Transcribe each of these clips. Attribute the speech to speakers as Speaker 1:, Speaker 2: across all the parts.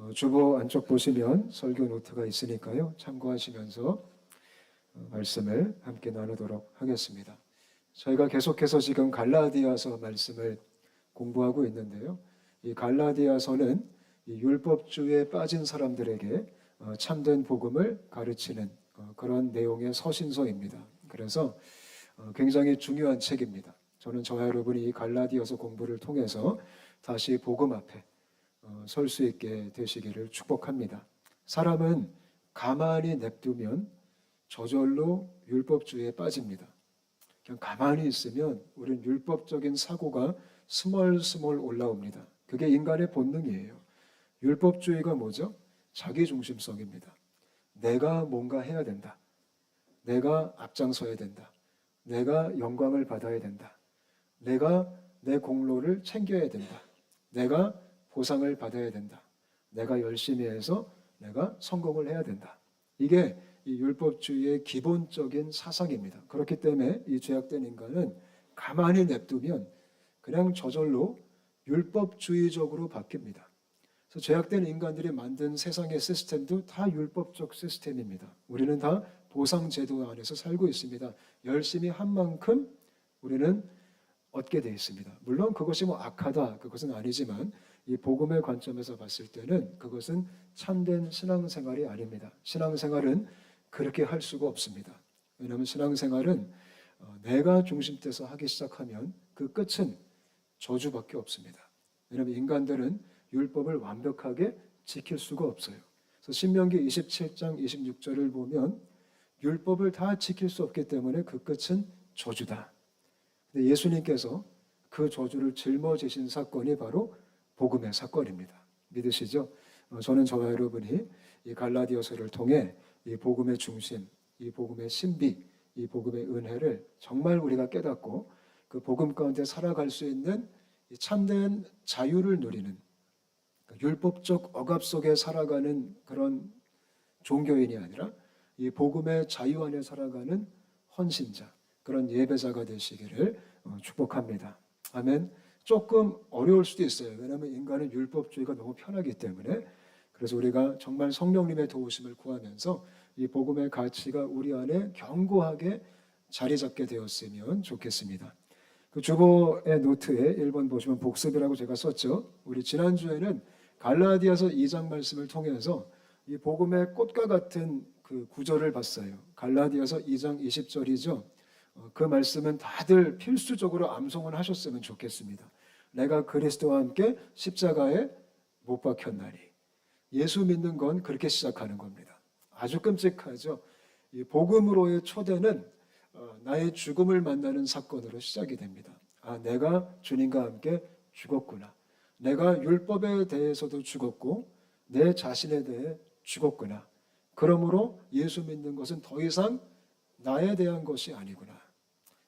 Speaker 1: 어, 주보 안쪽 보시면 설교 노트가 있으니까요. 참고하시면서 어, 말씀을 함께 나누도록 하겠습니다. 저희가 계속해서 지금 갈라디아서 말씀을 공부하고 있는데요. 이 갈라디아서는 이 율법주의에 빠진 사람들에게 어, 참된 복음을 가르치는 어, 그런 내용의 서신서입니다. 그래서 어, 굉장히 중요한 책입니다. 저는 저와 여러분이 이 갈라디아서 공부를 통해서 다시 복음 앞에 어, 설 수 있게 되시기를 축복합니다. 사람은 가만히 냅두면 저절로 율법주의에 빠집니다. 그냥 가만히 있으면 우리는 율법적인 사고가 스멀스멀 올라옵니다. 그게 인간의 본능이에요. 율법주의가 뭐죠? 자기중심성입니다. 내가 뭔가 해야 된다. 내가 앞장서야 된다. 내가 영광을 받아야 된다. 내가 내 공로를 챙겨야 된다. 내가 보상을 받아야 된다. 내가 열심히 해서 내가 성공을 해야 된다. 이게 이 율법주의의 기본적인 사상입니다. 그렇기 때문에 이 죄악된 인간은 가만히 냅두면 그냥 저절로 율법주의적으로 바뀝니다. 그래서 죄악된 인간들이 만든 세상의 시스템도 다 율법적 시스템입니다. 우리는 다 보상 제도 안에서 살고 있습니다. 열심히 한 만큼 우리는 얻게 되어 있습니다. 물론 그것이 뭐 악하다 그것은 아니지만 이 복음의 관점에서 봤을 때는 그것은 참된 신앙생활이 아닙니다. 신앙생활은 그렇게 할 수가 없습니다. 왜냐하면 신앙생활은 어, 내가 중심돼서 하기 시작하면 그 끝은 저주밖에 없습니다. 왜냐하면 인간들은 율법을 완벽하게 지킬 수가 없어요. 그래서 신명기 27장 26절을 보면 율법을 다 지킬 수 없기 때문에 그 끝은 저주다. 근데 예수님께서 그 저주를 짊어지신 사건이 바로 복음의 사건입니다. 믿으시죠? 어, 저는 저와 여러분이 이 갈라디아서를 통해 이 복음의 중심, 이 복음의 신비, 이 복음의 은혜를 정말 우리가 깨닫고 그 복음 가운데 살아갈 수 있는 이 참된 자유를 누리는 그 율법적 억압 속에 살아가는 그런 종교인이 아니라 이 복음의 자유 안에 살아가는 헌신자, 그런 예배자가 되시기를 어, 축복합니다. 아멘. 조금 어려울 수도 있어요. 왜냐하면 인간은 율법주의가 너무 편하기 때문에 그래서 우리가 정말 성령님의 도우심을 구하면서 이 복음의 가치가 우리 안에 견고하게 자리 잡게 되었으면 좋겠습니다. 그 주보의 노트에 1번 보시면 복습이라고 제가 썼죠. 우리 지난주에는 갈라디아서 2장 말씀을 통해서 이 복음의 꽃과 같은 그 구절을 봤어요. 갈라디아서 2장 20절이죠. 어, 그 말씀은 다들 필수적으로 암송을 하셨으면 좋겠습니다. 내가 그리스도와 함께 십자가에 못 박혔나니 예수 믿는 건 그렇게 시작하는 겁니다. 아주 끔찍하죠. 이 복음으로의 초대는 어, 나의 죽음을 만나는 사건으로 시작이 됩니다. 아, 내가 주님과 함께 죽었구나. 내가 율법에 대해서도 죽었고 내 자신에 대해 죽었구나. 그러므로 예수 믿는 것은 더 이상 나에 대한 것이 아니구나.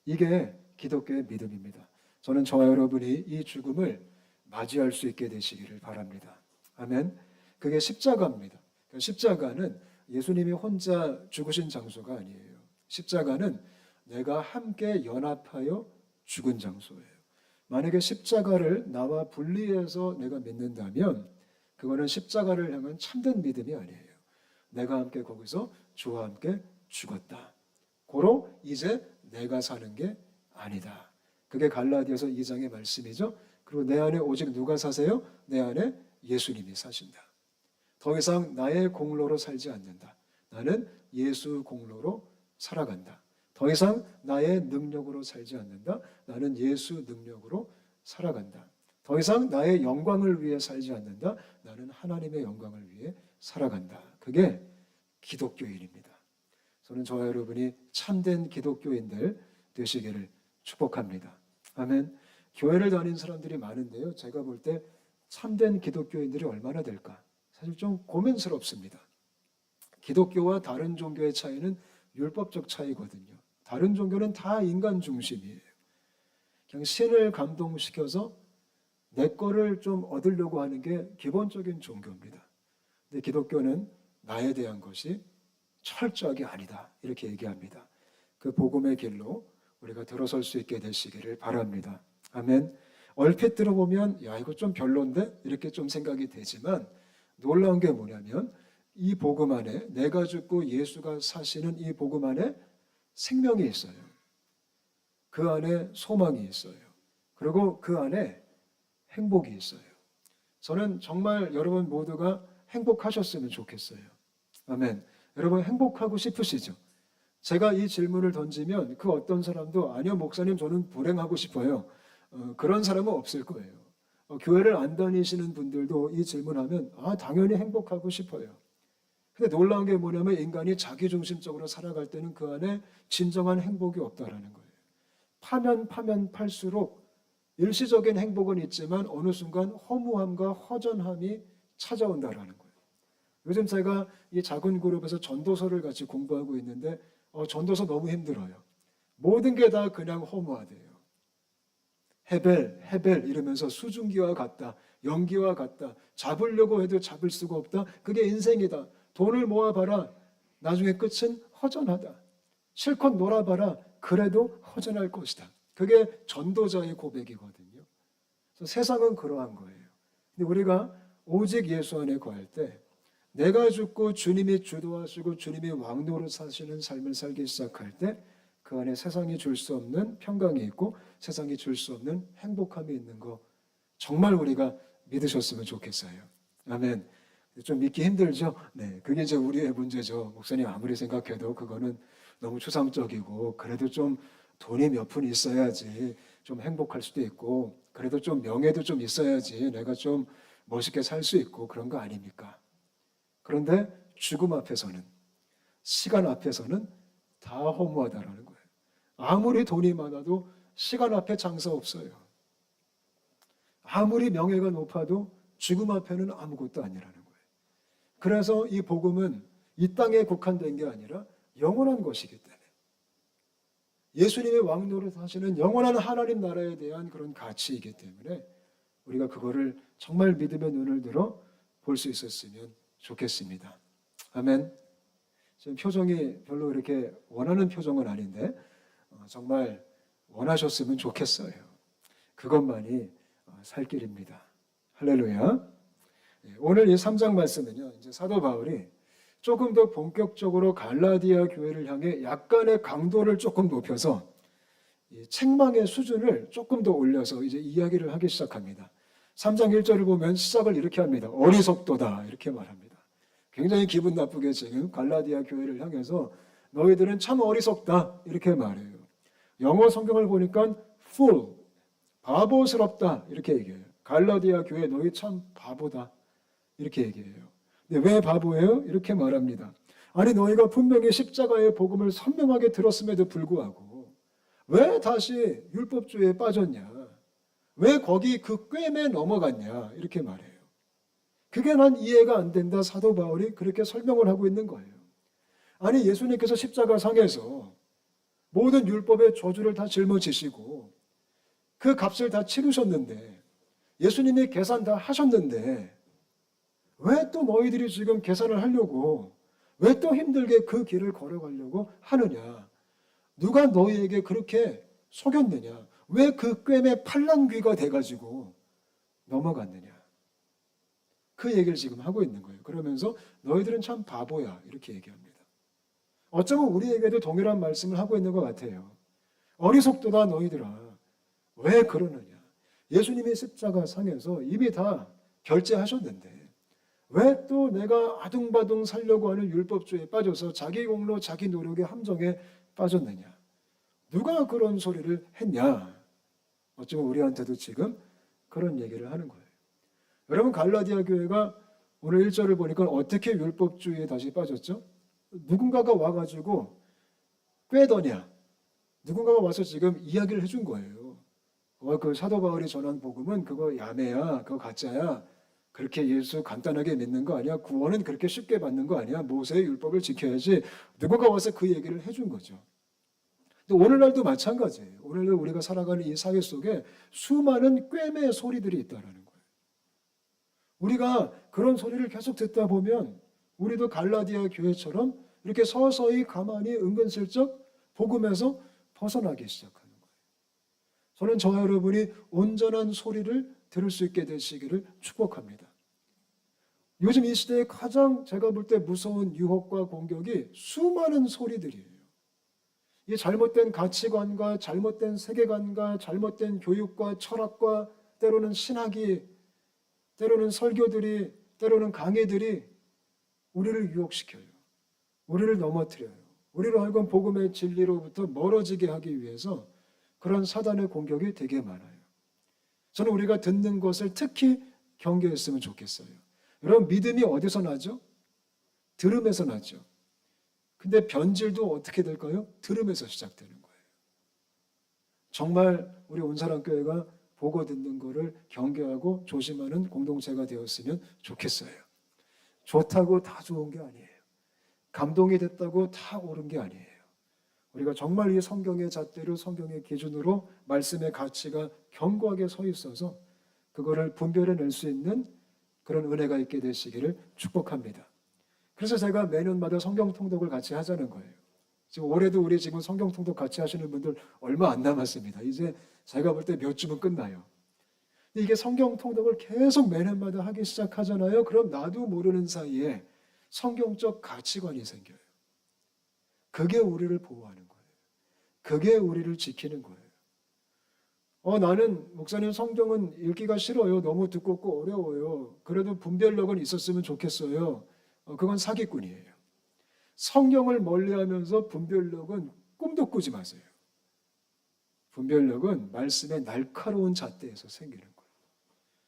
Speaker 1: 이게 기독교의 믿음입니다. 저는 저와 여러분이 이 죽음을 맞이할 수 있게 되시기를 바랍니다. 아멘. 그게 십자가입니다. 그 십자가는 예수님이 혼자 죽으신 장소가 아니에요. 십자가는 내가 함께 연합하여 죽은 장소예요. 만약에 십자가를 나와 분리해서 내가 믿는다면 그거는 십자가를 향한 참된 믿음이 아니에요. 내가 함께 거기서 주와 함께 죽었다. 고로 이제 내가 사는 게 아니다. 그게 갈라디아서 2장의 말씀이죠. 그리고 내 안에 오직 누가 사세요? 내 안에 예수님이 사신다. 더 이상 나의 공로로 살지 않는다. 나는 예수 공로로 살아간다. 더 이상 나의 능력으로 살지 않는다. 나는 예수 능력으로 살아간다. 더 이상 나의 영광을 위해 살지 않는다. 나는 하나님의 영광을 위해 살아간다. 그게 기독교인입니다. 저는 저와 여러분이 참된 기독교인들 되시기를 축복합니다. 아멘. 교회를 다닌 사람들이 많은데요. 제가 볼 때 참된 기독교인들이 얼마나 될까? 사실 좀 고민스럽습니다. 기독교와 다른 종교의 차이는 율법적 차이거든요. 다른 종교는 다 인간 중심이에요. 그냥 신을 감동시켜서 내 거를 좀 얻으려고 하는 게 기본적인 종교입니다. 근데 기독교는 나에 대한 것이 철저하게 아니다. 이렇게 얘기합니다. 그 복음의 길로 우리가 들어설 수 있게 되시기를 바랍니다. 아멘. 얼핏 들어보면 야 이거 좀 별론데 이렇게 좀 생각이 되지만 놀라운 게 뭐냐면 이 복음 안에 내가 죽고 예수가 사시는 이 복음 안에 생명이 있어요. 그 안에 소망이 있어요. 그리고 그 안에 행복이 있어요. 저는 정말 여러분 모두가 행복하셨으면 좋겠어요. 아멘. 여러분 행복하고 싶으시죠? 제가 이 질문을 던지면 그 어떤 사람도 아니요 목사님 저는 불행하고 싶어요. 어, 그런 사람은 없을 거예요. 어, 교회를 안 다니시는 분들도 이 질문하면 아 당연히 행복하고 싶어요. 근데 놀라운 게 뭐냐면 인간이 자기중심적으로 살아갈 때는 그 안에 진정한 행복이 없다라는 거예요. 파면 파면 팔수록 일시적인 행복은 있지만 어느 순간 허무함과 허전함이 찾아온다라는 거예요. 요즘 제가 이 작은 그룹에서 전도서를 같이 공부하고 있는데 어, 전도서 너무 힘들어요. 모든 게 다 그냥 허무하대요. 헤벨, 헤벨 이러면서 수증기와 같다, 연기와 같다. 잡으려고 해도 잡을 수가 없다. 그게 인생이다. 돈을 모아봐라. 나중에 끝은 허전하다. 실컷 놀아봐라. 그래도 허전할 것이다. 그게 전도자의 고백이거든요. 그래서 세상은 그러한 거예요. 근데 우리가 오직 예수 안에 거할 때 내가 죽고 주님이 주도하시고 주님이 왕노로 사시는 삶을 살기 시작할 때 그 안에 세상이 줄 수 없는 평강이 있고 세상이 줄 수 없는 행복함이 있는 거 정말 우리가 믿으셨으면 좋겠어요. 아멘. 좀 믿기 힘들죠? 네. 그게 이제 우리의 문제죠. 목사님 아무리 생각해도 그거는 너무 추상적이고 그래도 좀 돈이 몇 푼 있어야지 좀 행복할 수도 있고 그래도 좀 명예도 좀 있어야지 내가 좀 멋있게 살 수 있고 그런 거 아닙니까? 그런데 죽음 앞에서는 시간 앞에서는 다 허무하다라는 거예요. 아무리 돈이 많아도 시간 앞에 장사 없어요. 아무리 명예가 높아도 죽음 앞에는 아무것도 아니라는 거예요. 그래서 이 복음은 이 땅에 국한된 게 아니라 영원한 것이기 때문에 예수님의 왕노릇 하시는 영원한 하나님 나라에 대한 그런 가치이기 때문에 우리가 그거를 정말 믿음의 눈을 들어 볼 수 있었으면 좋겠습니다. 아멘. 지금 표정이 별로 이렇게 원하는 표정은 아닌데 어, 정말 원하셨으면 좋겠어요. 그것만이 어, 살 길입니다. 할렐루야. 예, 오늘 이 3장 말씀은요. 이제 사도 바울이 조금 더 본격적으로 갈라디아 교회를 향해 약간의 강도를 조금 높여서 이 책망의 수준을 조금 더 올려서 이제 이야기를 하기 시작합니다. 3장 1절을 보면 시작을 이렇게 합니다. 어리석도다 이렇게 말합니다. 굉장히 기분 나쁘게 지금 갈라디아 교회를 향해서 너희들은 참 어리석다 이렇게 말해요. 영어 성경을 보니까 fool 바보스럽다 이렇게 얘기해요. 갈라디아 교회 너희 참 바보다 이렇게 얘기해요. 근데 왜 바보예요? 이렇게 말합니다. 아니 너희가 분명히 십자가의 복음을 선명하게 들었음에도 불구하고 왜 다시 율법주의에 빠졌냐? 왜 거기 그 꿰매 넘어갔냐? 이렇게 말해요. 그게 난 이해가 안 된다. 사도 바울이 그렇게 설명을 하고 있는 거예요. 아니 예수님께서 십자가 상에서 모든 율법의 저주를 다 짊어지시고 그 값을 다 치르셨는데 예수님이 계산 다 하셨는데 왜 또 너희들이 지금 계산을 하려고 왜 또 힘들게 그 길을 걸어가려고 하느냐? 누가 너희에게 그렇게 속였느냐? 왜 그 꿰매 팔랑귀가 돼가지고 넘어갔느냐? 그 얘기를 지금 하고 있는 거예요. 그러면서 너희들은 참 바보야 이렇게 얘기합니다. 어쩌면 우리에게도 동일한 말씀을 하고 있는 것 같아요. 어리석도다 너희들아. 왜 그러느냐? 예수님이 십자가 상에서 이미 다 결제하셨는데 왜 또 내가 아둥바둥 살려고 하는 율법주의에 빠져서 자기 공로, 자기 노력의 함정에 빠졌느냐? 누가 그런 소리를 했냐? 어쩌면 우리한테도 지금 그런 얘기를 하는 거예요. 여러분 갈라디아 교회가 오늘 1절을 보니까 어떻게 율법주의에 다시 빠졌죠? 누군가가 와가지고 꿰더냐? 누군가가 와서 지금 이야기를 해준 거예요. 어, 그 사도 바울이 전한 복음은 그거 야매야, 그거 가짜야. 그렇게 예수 간단하게 믿는 거 아니야? 구원은 그렇게 쉽게 받는 거 아니야? 모세의 율법을 지켜야지. 누군가 와서 그 얘기를 해준 거죠. 근데 오늘날도 마찬가지예요. 오늘날 우리가 살아가는 이 사회 속에 수많은 꿰매 소리들이 있다라는. 우리가 그런 소리를 계속 듣다 보면 우리도 갈라디아 교회처럼 이렇게 서서히 가만히 은근슬쩍 복음에서 벗어나기 시작하는 거예요. 저는 저와 여러분이 온전한 소리를 들을 수 있게 되시기를 축복합니다. 요즘 이 시대에 가장 제가 볼 때 무서운 유혹과 공격이 수많은 소리들이에요. 이 잘못된 가치관과 잘못된 세계관과 잘못된 교육과 철학과 때로는 신학이 때로는 설교들이 때로는 강의들이 우리를 유혹시켜요. 우리를 넘어뜨려요. 우리를 하여금 복음의 진리로부터 멀어지게 하기 위해서 그런 사단의 공격이 되게 많아요. 저는 우리가 듣는 것을 특히 경계했으면 좋겠어요. 여러분 믿음이 어디서 나죠? 들음에서 나죠. 근데 변질도 어떻게 될까요? 들음에서 시작되는 거예요. 정말 우리 온사랑교회가 보고 듣는 거를 경계하고 조심하는 공동체가 되었으면 좋겠어요. 좋다고 다 좋은 게 아니에요. 감동이 됐다고 다 옳은 게 아니에요. 우리가 정말 이 성경의 잣대로 성경의 기준으로 말씀의 가치가 견고하게 서 있어서 그거를 분별해낼 수 있는 그런 은혜가 있게 되시기를 축복합니다. 그래서 제가 매년마다 성경 통독을 같이 하자는 거예요. 지금 올해도 우리 지금 성경 통독 같이 하시는 분들 얼마 안 남았습니다. 이제 제가 볼 때 몇 주면 끝나요. 이게 성경 통독을 계속 매년마다 하기 시작하잖아요. 그럼 나도 모르는 사이에 성경적 가치관이 생겨요. 그게 우리를 보호하는 거예요. 그게 우리를 지키는 거예요. 어, 나는 목사님 성경은 읽기가 싫어요. 너무 두껍고 어려워요. 그래도 분별력은 있었으면 좋겠어요. 어, 그건 사기꾼이에요. 성경을 멀리하면서 분별력은 꿈도 꾸지 마세요. 분별력은 말씀의 날카로운 잣대에서 생기는 거예요.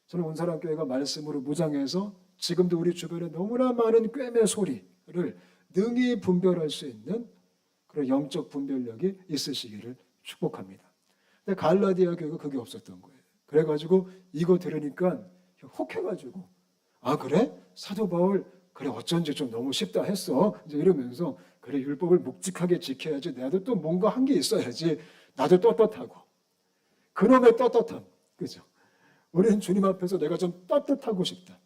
Speaker 1: 저는 온사람교회가 말씀으로 무장해서 지금도 우리 주변에 너무나 많은 꿰매 소리를 능히 분별할 수 있는 그런 영적 분별력이 있으시기를 축복합니다. 근데 갈라디아 교회가 그게 없었던 거예요. 그래가지고 이거 들으니까 혹해가지고 아 그래 사도 바울 그래 어쩐지 좀 너무 쉽다 했어 이제 이러면서 그래 율법을 묵직하게 지켜야지 나도 또 뭔가 한 게 있어야지 나도 떳떳하고 그놈의 떳떳함 그죠? 우리는 주님 앞에서 내가 좀 떳떳하고 싶다.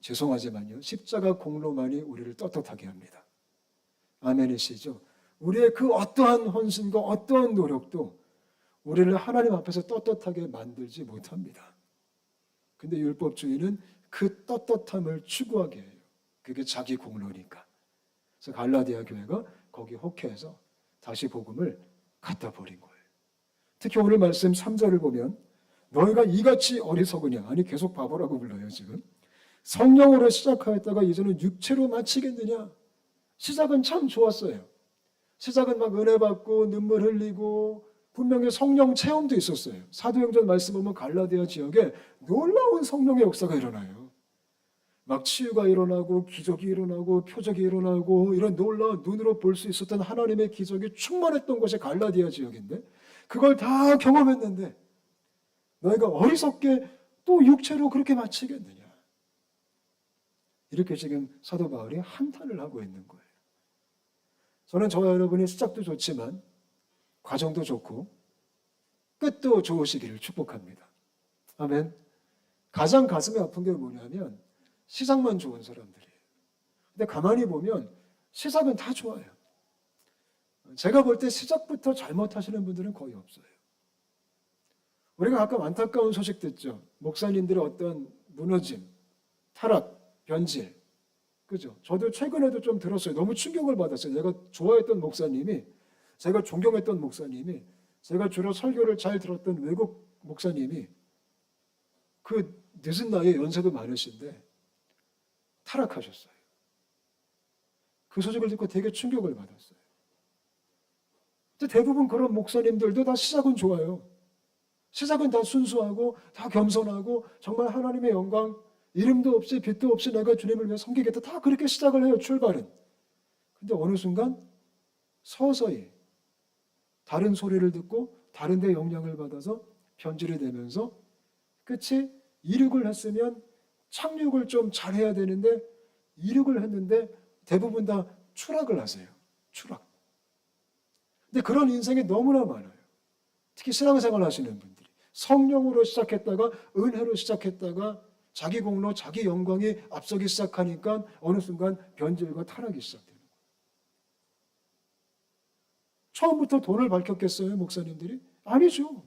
Speaker 1: 죄송하지만요 십자가 공로만이 우리를 떳떳하게 합니다. 아멘이시죠? 우리의 그 어떠한 헌신과 어떠한 노력도 우리를 하나님 앞에서 떳떳하게 만들지 못합니다. 근데 율법주의는 그 떳떳함을 추구하게. 그게 자기 공로니까. 그래서 갈라디아 교회가 거기 혹해서 다시 복음을 갖다 버린 거예요. 특히 오늘 말씀 3절을 보면 너희가 이같이 어리석으냐 아니 계속 바보라고 불러요 지금 성령으로 시작하였다가 이제는 육체로 마치겠느냐 시작은 참 좋았어요 시작은 막 은혜 받고 눈물 흘리고 분명히 성령 체험도 있었어요. 사도행전 말씀 보면 갈라디아 지역에 놀라운 성령의 역사가 일어나요. 막 치유가 일어나고 기적이 일어나고 표적이 일어나고 이런 놀라운 눈으로 볼 수 있었던 하나님의 기적이 충만했던 곳이 갈라디아 지역인데 그걸 다 경험했는데 너희가 어리석게 또 육체로 그렇게 마치겠느냐. 이렇게 지금 사도 바울이 한탄을 하고 있는 거예요. 저는 저와 여러분이 시작도 좋지만 과정도 좋고 끝도 좋으시기를 축복합니다. 아멘. 가장 가슴이 아픈 게 뭐냐면 시작만 좋은 사람들이에요. 근데 가만히 보면 시작은 다 좋아요. 제가 볼 때 시작부터 잘못하시는 분들은 거의 없어요. 우리가 가끔 안타까운 소식 듣죠. 목사님들의 어떤 무너짐, 타락, 변질. 그죠? 저도 최근에도 좀 들었어요. 너무 충격을 받았어요. 제가 좋아했던 목사님이 제가 존경했던 목사님이 제가 주로 설교를 잘 들었던 외국 목사님이 그 늦은 나이에 연세도 많으신데 타락하셨어요. 그 소식을 듣고 되게 충격을 받았어요. 대부분 그런 목사님들도 다 시작은 좋아요. 시작은 다 순수하고 다 겸손하고 정말 하나님의 영광 이름도 없이 빛도 없이 내가 주님을 위해 섬기겠다 다 그렇게 시작을 해요 출발은. 근데 어느 순간 서서히 다른 소리를 듣고 다른 데 영향을 받아서 변질이 되면서 끝이 이륙을 했으면 착륙을 좀 잘해야 되는데 이륙을 했는데 대부분 다 추락을 하세요. 추락. 근데 그런 인생이 너무나 많아요. 특히 신앙생활 하시는 분들이 성령으로 시작했다가 은혜로 시작했다가 자기 공로, 자기 영광이 앞서기 시작하니까 어느 순간 변질과 타락이 시작돼요. 처음부터 돈을 밝혔겠어요, 목사님들이? 아니죠.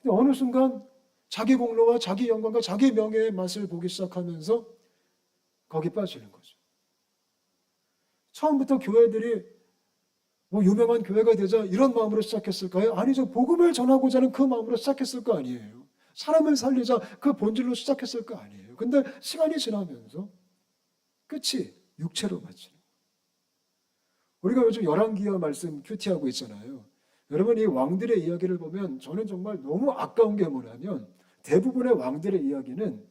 Speaker 1: 근데 어느 순간 자기 공로와 자기 영광과 자기 명예의 맛을 보기 시작하면서 거기 빠지는 거죠. 처음부터 교회들이 뭐 유명한 교회가 되자 이런 마음으로 시작했을까요? 아니죠. 복음을 전하고자 하는 그 마음으로 시작했을 거 아니에요. 사람을 살리자 그 본질로 시작했을 거 아니에요. 근데 시간이 지나면서 끝이 육체로 맞지는 거예요. 우리가 요즘 열왕기하 말씀 큐티하고 있잖아요. 여러분 이 왕들의 이야기를 보면 저는 정말 너무 아까운 게 뭐냐면 대부분의 왕들의 이야기는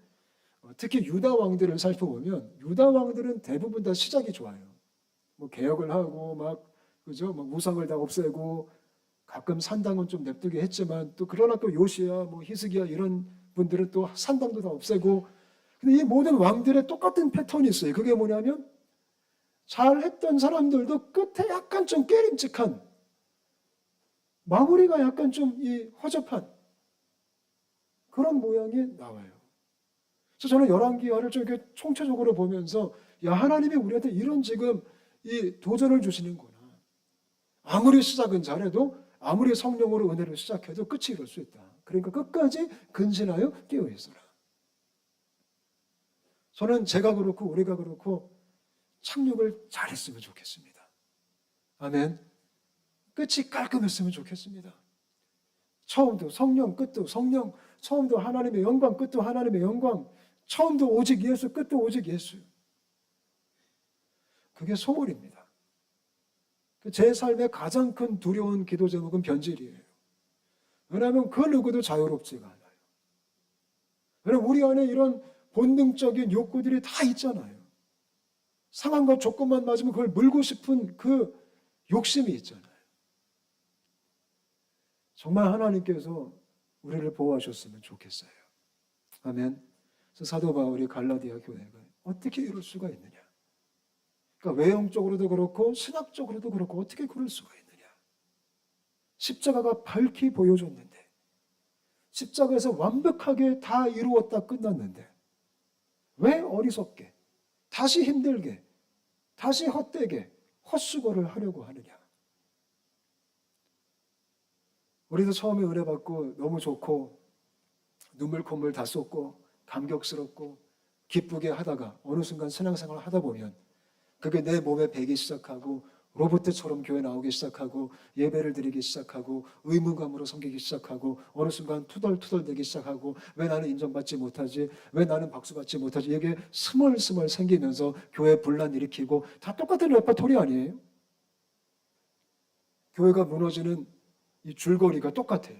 Speaker 1: 어, 특히 유다 왕들을 살펴보면 유다 왕들은 대부분 다 시작이 좋아요. 뭐 개혁을 하고 막 그죠? 막 우상을 다 없애고 가끔 산당은 좀 냅두게 했지만 또 그러나 또 요시야 뭐 히스기야 이런 분들은 또 산당도 다 없애고 근데 이 모든 왕들의 똑같은 패턴이 있어요. 그게 뭐냐면 잘 했던 사람들도 끝에 약간 좀 깨림직한 마무리가 약간 좀 이 허접한 그런 모양이 나와요. 그래서 저는 열왕기하를 좀 이렇게 총체적으로 보면서 야 하나님이 우리한테 이런 지금 이 도전을 주시는구나. 아무리 시작은 잘해도 아무리 성령으로 은혜를 시작해도 끝이 이럴 수 있다. 그러니까 끝까지 근신하여 깨어 있어라. 저는 제가 그렇고 우리가 그렇고 착륙을 잘했으면 좋겠습니다. 아멘. 끝이 깔끔했으면 좋겠습니다. 처음도 성령, 끝도 성령, 처음도 하나님의 영광, 끝도 하나님의 영광, 처음도 오직 예수, 끝도 오직 예수. 그게 소원입니다. 그제 삶의 가장 큰 두려운 기도 제목은 변질이에요. 왜냐하면 그 누구도 자유롭지가 않아요. 왜냐하면 우리 안에 이런 본능적인 욕구들이 다 있잖아요. 상황과 조건만 맞으면 그걸 물고 싶은 그 욕심이 있잖아요. 정말 하나님께서 우리를 보호하셨으면 좋겠어요. 아멘. 사도 바울이 갈라디아 교회가 어떻게 이럴 수가 있느냐? 그러니까 외형적으로도 그렇고 신학적으로도 그렇고 어떻게 그럴 수가 있느냐? 십자가가 밝히 보여줬는데 십자가에서 완벽하게 다 이루었다 끝났는데 왜 어리석게 다시 힘들게 다시 헛되게 헛수고를 하려고 하느냐? 우리도 처음에 은혜 받고 너무 좋고 눈물 콧물 다 쏟고 감격스럽고 기쁘게 하다가 어느 순간 신앙생활을 하다 보면 그게 내 몸에 배기 시작하고 로봇처럼 교회 나오기 시작하고 예배를 드리기 시작하고 의무감으로 섬기기 시작하고 어느 순간 투덜투덜 되기 시작하고 왜 나는 인정받지 못하지 왜 나는 박수받지 못하지 이게 스멀스멀 생기면서 교회 분란 일으키고 다 똑같은 레퍼토리 아니에요? 교회가 무너지는 이 줄거리가 똑같아요.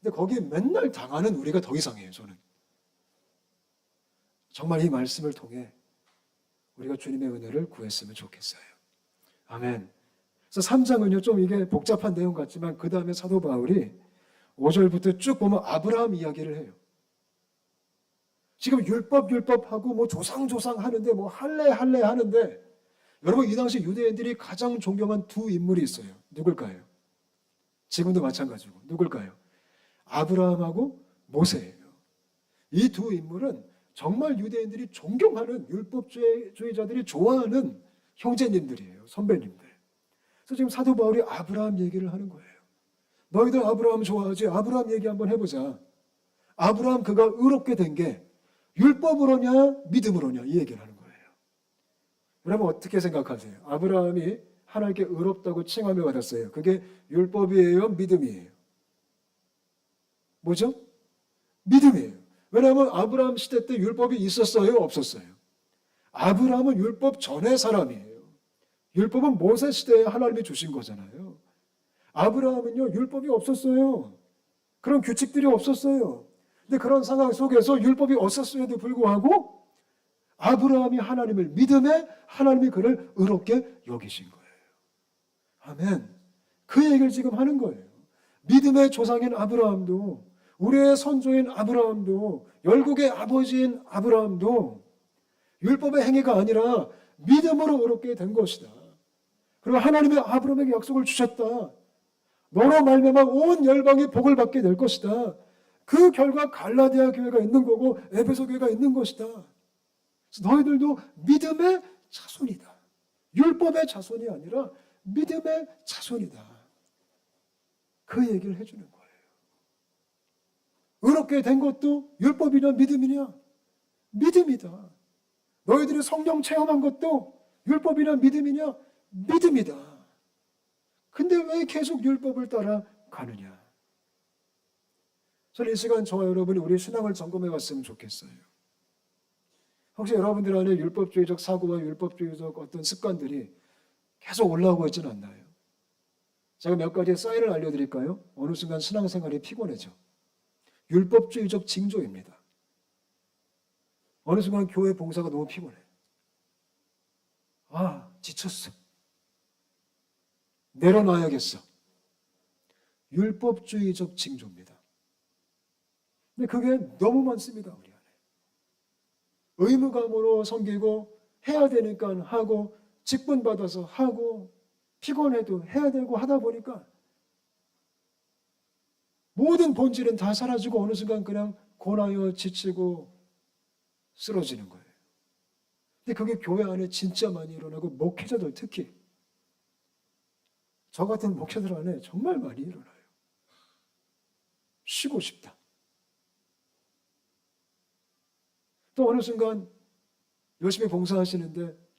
Speaker 1: 근데 거기에 맨날 당하는 우리가 더 이상해요, 저는. 정말 이 말씀을 통해 우리가 주님의 은혜를 구했으면 좋겠어요. 아멘. 그래서 3장은요, 좀 이게 복잡한 내용 같지만, 그 다음에 사도 바울이 5절부터 쭉 보면 아브라함 이야기를 해요. 지금 율법, 율법 하고, 뭐 조상, 조상 하는데, 뭐 할래, 할래 하는데, 여러분, 이 당시 유대인들이 가장 존경한 두 인물이 있어요. 누굴까요? 지금도 마찬가지고. 누굴까요? 아브라함하고 모세예요. 이 두 인물은 정말 유대인들이 존경하는 율법주의자들이 좋아하는 형제님들이에요. 선배님들. 그래서 지금 사도 바울이 아브라함 얘기를 하는 거예요. 너희들 아브라함 좋아하지? 아브라함 얘기 한번 해보자. 아브라함 그가 의롭게 된 게 율법으로냐 믿음으로냐 이 얘기를 하는 거예요. 여러분 어떻게 생각하세요? 아브라함이 하나님께 의롭다고 칭함을 받았어요. 그게 율법이에요, 믿음이에요. 뭐죠? 믿음이에요. 왜냐하면 아브라함 시대 때 율법이 있었어요, 없었어요? 아브라함은 율법 전의 사람이에요. 율법은 모세 시대에 하나님이 주신 거잖아요. 아브라함은요, 율법이 없었어요. 그런 규칙들이 없었어요. 근데 그런 상황 속에서 율법이 없었음에도 불구하고 아브라함이 하나님을 믿음에 하나님이 그를 의롭게 여기신 거예요. 아멘. 그 얘기를 지금 하는 거예요. 믿음의 조상인 아브라함도 우리의 선조인 아브라함도 열국의 아버지인 아브라함도 율법의 행위가 아니라 믿음으로 의롭게 된 것이다. 그리고 하나님의 아브라함에게 약속을 주셨다. 너로 말미암아 온 열방이 복을 받게 될 것이다. 그 결과 갈라디아 교회가 있는 거고 에베소 교회가 있는 것이다. 너희들도 믿음의 자손이다. 율법의 자손이 아니라 믿음의 자손이다. 그 얘기를 해주는 거예요. 의롭게 된 것도 율법이냐 믿음이냐? 믿음이다. 너희들이 성령 체험한 것도 율법이냐 믿음이냐 믿음이다. 근데 왜 계속 율법을 따라 가느냐? 저는 이 시간 저와 여러분이 우리 신앙을 점검해 봤으면 좋겠어요. 혹시 여러분들 안에 율법주의적 사고와 율법주의적 어떤 습관들이 계속 올라오고 있지는 않나요? 제가 몇 가지 사인을 알려드릴까요? 어느 순간 신앙생활이 피곤해져. 율법주의적 징조입니다. 어느 순간 교회 봉사가 너무 피곤해. 아, 지쳤어. 내려놔야겠어. 율법주의적 징조입니다. 근데 그게 너무 많습니다, 우리 안에. 의무감으로 섬기고 해야 되니까 하고 직분 받아서 하고 피곤해도 해야 되고 하다 보니까 모든 본질은 다 사라지고 어느 순간 그냥 고나여 지치고 쓰러지는 거예요. 근데 그게 교회 안에 진짜 많이 일어나고 목회자들 특히 저 같은 목회자들 안에 정말 많이 일어나요. 쉬고 싶다. 또 어느 순간 열심히 봉사하시는데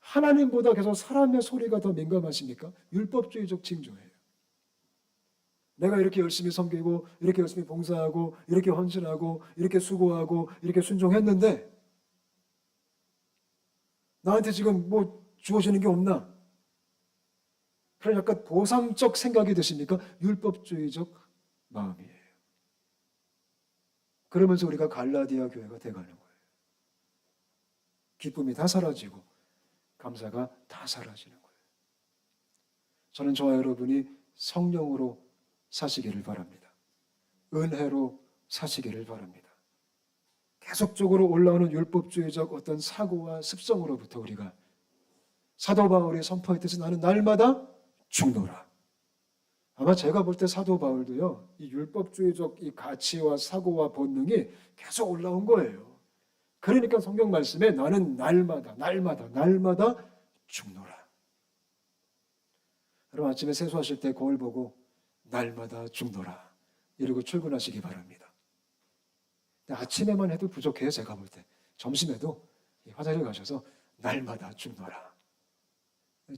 Speaker 1: 하나님보다 계속 사람의 소리가 더 민감하십니까? 율법주의적 징조예요. 내가 이렇게 열심히 섬기고 이렇게 열심히 봉사하고 이렇게 헌신하고 이렇게 수고하고 이렇게 순종했는데 나한테 지금 뭐 주어지는 게 없나? 그런 약간 보상적 생각이 드십니까? 율법주의적 마음이에요. 그러면서 우리가 갈라디아 교회가 돼가는 거예요. 기쁨이 다 사라지고 감사가 다 사라지는 거예요. 저는 저와 여러분이 성령으로 사시기를 바랍니다. 은혜로 사시기를 바랍니다. 계속적으로 올라오는 율법주의적 어떤 사고와 습성으로부터 우리가 사도 바울이 선포했듯이 나는 날마다 죽노라. 아마 제가 볼 때 사도 바울도요, 이 율법주의적 이 가치와 사고와 본능이 계속 올라온 거예요. 그러니까 성경 말씀에 나는 날마다, 날마다, 날마다 죽노라. 여러분 아침에 세수하실 때 거울 보고 날마다 죽노라. 이러고 출근하시기 바랍니다. 아침에만 해도 부족해요, 제가 볼 때. 점심에도 화장실 가셔서 날마다 죽노라.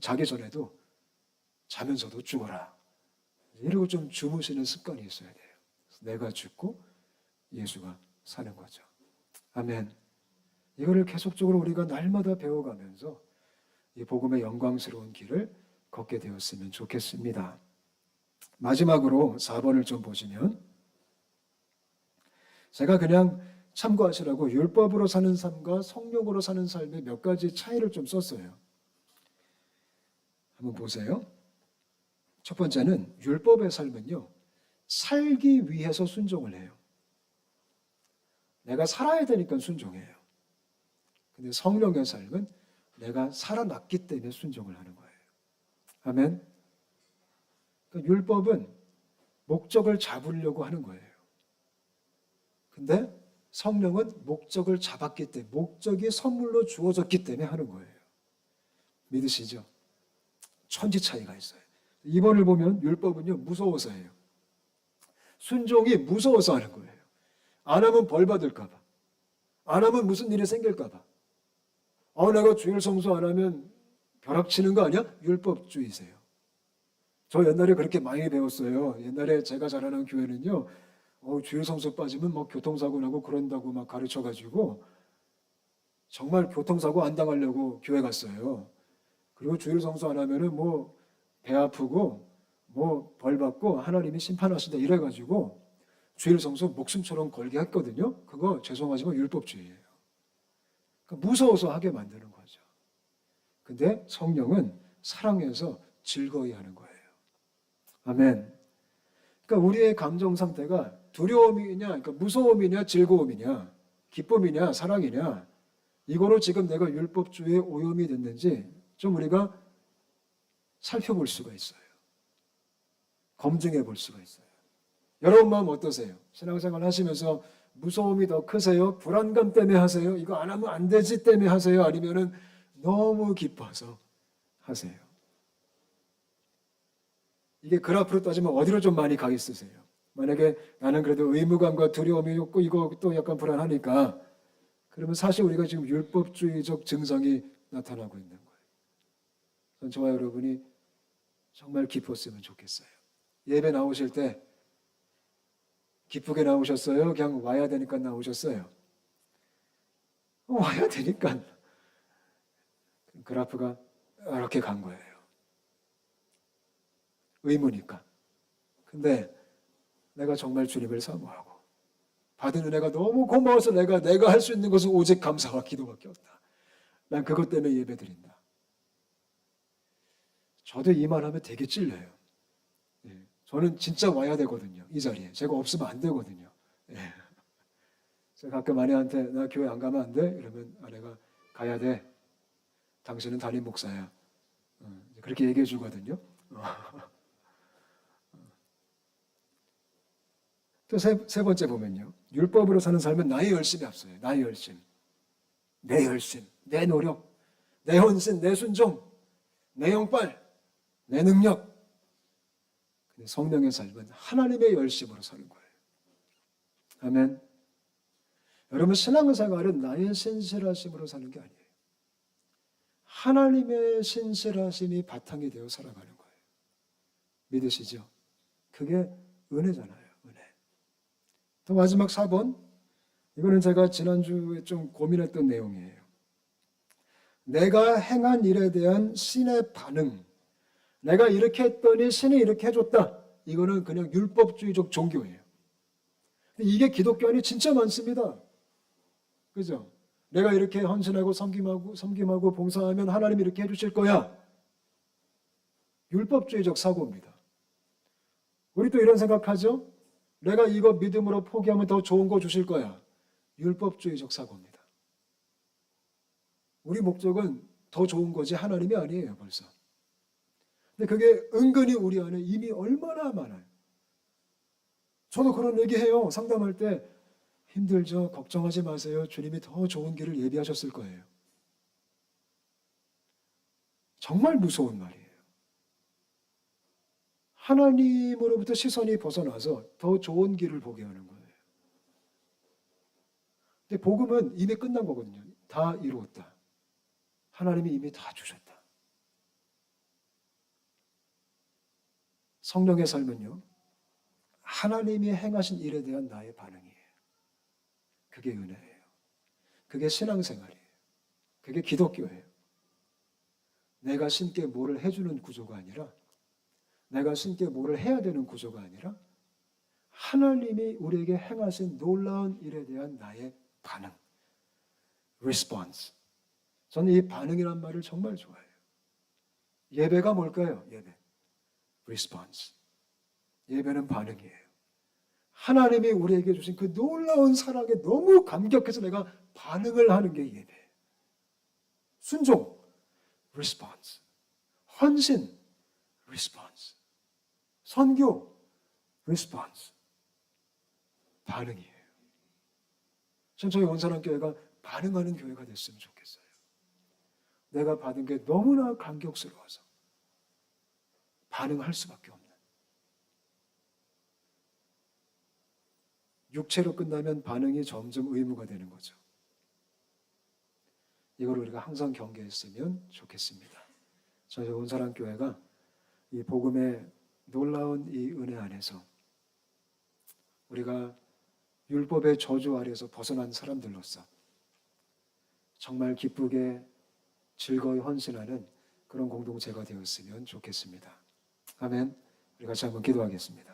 Speaker 1: 자기 전에도 자면서도 죽어라. 이러고 좀 주무시는 습관이 있어야 돼요. 내가 죽고 예수가 사는 거죠. 아멘. 이거를 계속적으로 우리가 날마다 배워가면서 이 복음의 영광스러운 길을 걷게 되었으면 좋겠습니다. 마지막으로 4번을 좀 보시면 제가 그냥 참고하시라고 율법으로 사는 삶과 성령으로 사는 삶의 몇 가지 차이를 좀 썼어요. 한번 보세요. 첫 번째는 율법의 삶은요. 살기 위해서 순종을 해요. 내가 살아야 되니까 순종해요. 근데 성령의 삶은 내가 살아났기 때문에 순종을 하는 거예요. 아멘. 그러니까 율법은 목적을 잡으려고 하는 거예요. 근데 성령은 목적을 잡았기 때문에 목적이 선물로 주어졌기 때문에 하는 거예요. 믿으시죠? 천지 차이가 있어요. 2번을 보면 율법은요 무서워서 해요. 순종이 무서워서 하는 거예요. 안 하면 벌 받을까 봐. 안 하면 무슨 일이 생길까 봐. 아, 내가 주일 성수 안 하면 벼락치는 거 아니야? 율법주의세요. 저 옛날에 그렇게 많이 배웠어요. 옛날에 제가 자라는 교회는요, 어, 주일 성수 빠지면 뭐 교통사고 나고 그런다고 막 가르쳐가지고 정말 교통사고 안 당하려고 교회 갔어요. 그리고 주일 성수 안 하면은 뭐 배 아프고 뭐 벌 받고 하나님이 심판하신다 이래가지고 주일 성수 목숨처럼 걸게 했거든요. 그거 죄송하지만 율법주의예요. 그러니까 무서워서 하게 만드는 거죠. 근데 성령은 사랑해서 즐거이 하는 거예요. 아멘. 그러니까 우리의 감정 상태가 두려움이냐, 그러니까 무서움이냐, 즐거움이냐, 기쁨이냐, 사랑이냐, 이거로 지금 내가 율법주의에 오염이 됐는지 좀 우리가 살펴볼 수가 있어요. 검증해 볼 수가 있어요. 여러분 마음 어떠세요? 신앙생활 하시면서 무서움이 더 크세요? 불안감 때문에 하세요? 이거 안 하면 안 되지 때문에 하세요? 아니면은 너무 기뻐서 하세요? 이게 그래프로 따지면 어디로 좀 많이 가 있으세요? 만약에 나는 그래도 의무감과 두려움이 없고 이거 또 약간 불안하니까 그러면 사실 우리가 지금 율법주의적 증상이 나타나고 있는 거예요. 전 저와 여러분이 정말 기뻤으면 좋겠어요. 예배 나오실 때 기쁘게 나오셨어요? 그냥 와야 되니까 나오셨어요? 어, 와야 되니까. 그래프가 이렇게 간 거예요. 의무니까. 근데 내가 정말 주님을 사모하고 받은 은혜가 너무 고마워서 내가 내가 할 수 있는 것은 오직 감사와 기도밖에 없다. 난 그것 때문에 예배 드린다. 저도 이 말하면 되게 찔려요. 예, 저는 진짜 와야 되거든요. 이 자리에 제가 없으면 안 되거든요. 예. 제가 가끔 아내한테 나 교회 안 가면 안 돼? 이러면 아내가 가야 돼. 당신은 담임 목사야. 어, 그렇게 얘기해 주거든요. 또 세 세 번째 보면요. 율법으로 사는 삶은 나의 열심이 앞서요. 나의 열심. 내 열심, 내 노력, 내 헌신, 내 순종, 내 영빨, 내 능력. 성령의 삶은 하나님의 열심으로 사는 거예요. 아멘. 여러분 신앙생활은 나의 신실하심으로 사는 게 아니에요. 하나님의 신실하심이 바탕이 되어 살아가는 거예요. 믿으시죠? 그게 은혜잖아요. 은혜. 또 마지막 4번. 이거는 제가 지난주에 좀 고민했던 내용이에요. 내가 행한 일에 대한 신의 반응. 내가 이렇게 했더니 신이 이렇게 해줬다. 이거는 그냥 율법주의적 종교예요. 이게 기독교 안에 진짜 많습니다. 그죠? 내가 이렇게 헌신하고 섬김하고 섬김하고 봉사하면 하나님 이렇게 해주실 거야. 율법주의적 사고입니다. 우리 또 이런 생각하죠? 내가 이거 믿음으로 포기하면 더 좋은 거 주실 거야. 율법주의적 사고입니다. 우리 목적은 더 좋은 거지 하나님이 아니에요, 벌써. 근데 그게 은근히 우리 안에 이미 얼마나 많아요. 저도 그런 얘기해요. 상담할 때 힘들죠. 걱정하지 마세요. 주님이 더 좋은 길을 예비하셨을 거예요. 정말 무서운 말이에요. 하나님으로부터 시선이 벗어나서 더 좋은 길을 보게 하는 거예요. 근데 복음은 이미 끝난 거거든요. 다 이루었다. 하나님이 이미 다 주셨다. 성령의 삶은요. 하나님이 행하신 일에 대한 나의 반응이에요. 그게 은혜예요. 그게 신앙생활이에요. 그게 기독교예요. 내가 신께 뭐를 해주는 구조가 아니라 내가 신께 뭐를 해야 되는 구조가 아니라 하나님이 우리에게 행하신 놀라운 일에 대한 나의 반응. response. 저는 이 반응이란 말을 정말 좋아해요. 예배가 뭘까요? 예배. Response. 예배는 반응이에요. 하나님이 우리에게 주신 그 놀라운 사랑에 너무 감격해서 내가 반응을 하는 게 예배. 순종, response. 헌신, response. 선교, response. 반응이에요. 전 저희 원산한 교회가 반응하는 교회가 됐으면 좋겠어요. 내가 받은 게 너무나 감격스러워서 반응할 수밖에 없는. 육체로 끝나면 반응이 점점 의무가 되는 거죠. 이걸 우리가 항상 경계했으면 좋겠습니다. 저희 온사랑 교회가 이 복음의 놀라운 이 은혜 안에서 우리가 율법의 저주 아래서 벗어난 사람들로서 정말 기쁘게 즐거이 헌신하는 그런 공동체가 되었으면 좋겠습니다. 아멘. 우리 같이 한번 기도하겠습니다.